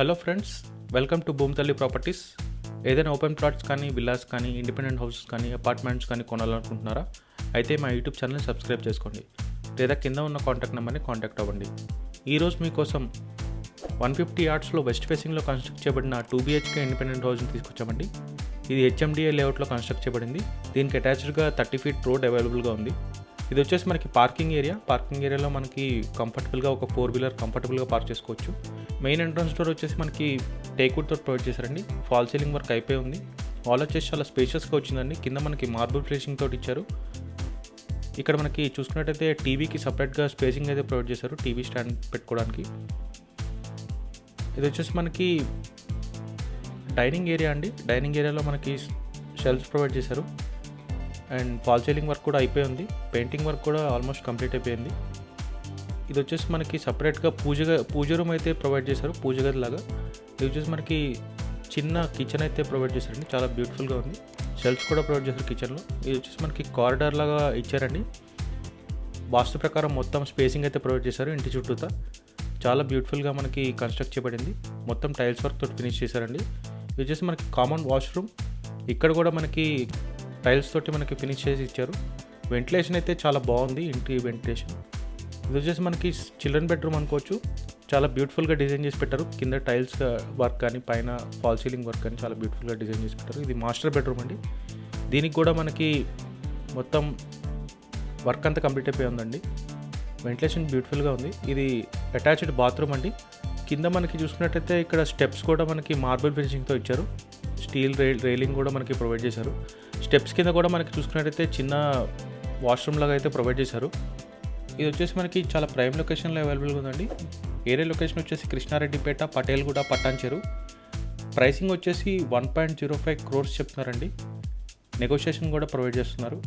Hello friends welcome to Bhoomithalli properties. ఏదైనా open plots కానీ villas కానీ ఇండిపెండెంట్ హౌసెస్ కానీ అపార్ట్మెంట్స్ కానీ కొనాలనుకుంటున్నారా? అయితే మా యూట్యూబ్ ఛానల్ని సబ్స్క్రైబ్ చేసుకోండి. లేదా కింద ఉన్న కాంటాక్ట్ నెంబర్ని కాంటాక్ట్ అవ్వండి. ఈరోజు మీకోసం వన్ ఫిఫ్టీ యార్డ్స్లో వెస్ట్ ఫేసింగ్లో కన్స్ట్రక్ట్ చేయబడిన టూ బీహెచ్కే ఇండిపెండెంట్ హౌస్ని తీసుకొచ్చామండి. ఇది హెచ్ఎండిఏ లేఅవుట్లో కన్స్ట్రక్ట్ చేయబడింది. దీనికి అటాచ్డ్గా థర్టీ ఫీట్ రోడ్ అవైలబుల్గా ఉంది. ఇది వచ్చేసి మనకి పార్కింగ్ ఏరియా. పార్కింగ్ ఏరియాలో మనకి కంఫర్టబుల్గా ఒక ఫోర్ వీలర్ కంఫర్టబుల్గా పార్క్ చేసుకోవచ్చు. మెయిన్ ఎంట్రన్స్ డోర్ వచ్చేసి మనకి టేక్వుడ్ తోటి ప్రొవైడ్ చేశారండి. ఫాల్ సీలింగ్ వర్క్ అయిపోయి ఉంది. హాల్ వచ్చేసి చాలా స్పేషియస్గా వచ్చిందండి. కింద మనకి మార్బుల్ ఫినిషింగ్ తోటి ఇచ్చారు. ఇక్కడ మనకి చూసుకున్నట్టయితే టీవీకి సపరేట్గా స్పేసింగ్ అయితే ప్రొవైడ్ చేశారు టీవీ స్టాండ్ పెట్టుకోవడానికి. ఇది వచ్చేసి మనకి డైనింగ్ ఏరియా అండి. డైనింగ్ ఏరియాలో మనకి షెల్ఫ్స్ ప్రొవైడ్ చేశారు. అండ్ ఫాల్ సీలింగ్ వర్క్ కూడా అయిపోయి ఉంది. పెయింటింగ్ వర్క్ కూడా ఆల్మోస్ట్ కంప్లీట్ అయిపోయింది. ఇది వచ్చేసి మనకి సపరేట్గా పూజ పూజ రూమ్ అయితే ప్రొవైడ్ చేశారు. పూజ గది లాగా. ఇది వచ్చేసి మనకి చిన్న కిచెన్ అయితే ప్రొవైడ్ చేశారండి. చాలా బ్యూటిఫుల్గా ఉంది. షెల్ఫ్స్ కూడా ప్రొవైడ్ చేశారు కిచెన్లో. ఇది వచ్చేసి మనకి కారిడార్ లాగా ఇచ్చారండి. వాస్తు ప్రకారం మొత్తం స్పేసింగ్ అయితే ప్రొవైడ్ చేశారు ఇంటి చుట్టూతా. చాలా బ్యూటిఫుల్గా మనకి కన్స్ట్రక్ట్ చేయబడింది. మొత్తం టైల్స్ వర్క్ తోటి ఫినిష్ చేశారండి. ఇది వచ్చేసి మనకి కామన్ వాష్రూమ్. ఇక్కడ కూడా మనకి టైల్స్ తోటి మనకి ఫినిష్ చేసి ఇచ్చారు. వెంటిలేషన్ అయితే చాలా బాగుంది. ఇంటి వెంటిలేషన్. ఇది వచ్చేసి మనకి చిల్డ్రన్ బెడ్రూమ్ అనుకోవచ్చు. చాలా బ్యూటిఫుల్గా డిజైన్ చేసి పెట్టారు. కింద టైల్స్ వర్క్ కానీ పైన ఫాల్ సీలింగ్ వర్క్ కానీ చాలా బ్యూటిఫుల్గా డిజైన్ చేసి పెట్టారు. ఇది మాస్టర్ బెడ్రూమ్ అండి. దీనికి కూడా మనకి మొత్తం వర్క్ అంతా కంప్లీట్ అయిపోయి ఉందండి. వెంటిలేషన్ బ్యూటిఫుల్గా ఉంది. ఇది అటాచ్డ్ బాత్రూమ్ అండి. కింద మనకి చూసుకున్నట్టయితే ఇక్కడ స్టెప్స్ కూడా మనకి మార్బుల్ ఫినిషింగ్తో ఇచ్చారు. స్టీల్ రే రైలింగ్ కూడా మనకి ప్రొవైడ్ చేశారు. స్టెప్స్ కింద కూడా మనకి చూసుకున్నట్టయితే చిన్న వాష్రూమ్ లాగా అయితే ప్రొవైడ్ చేశారు. ఇది వచ్చేసి మనకి చాలా ప్రైమ్ లొకేషన్లో అవైలబుల్గా ఉందండి. ఏరియా లొకేషన్ వచ్చేసి కృష్ణారెడ్డిపేట పటేల్గూడ పట్టాంచెరు ప్రైసింగ్ వచ్చేసి one point zero five crores చెప్తున్నారండి. నెగోషియేషన్ కూడా ప్రొవైడ్ చేస్తున్నారు.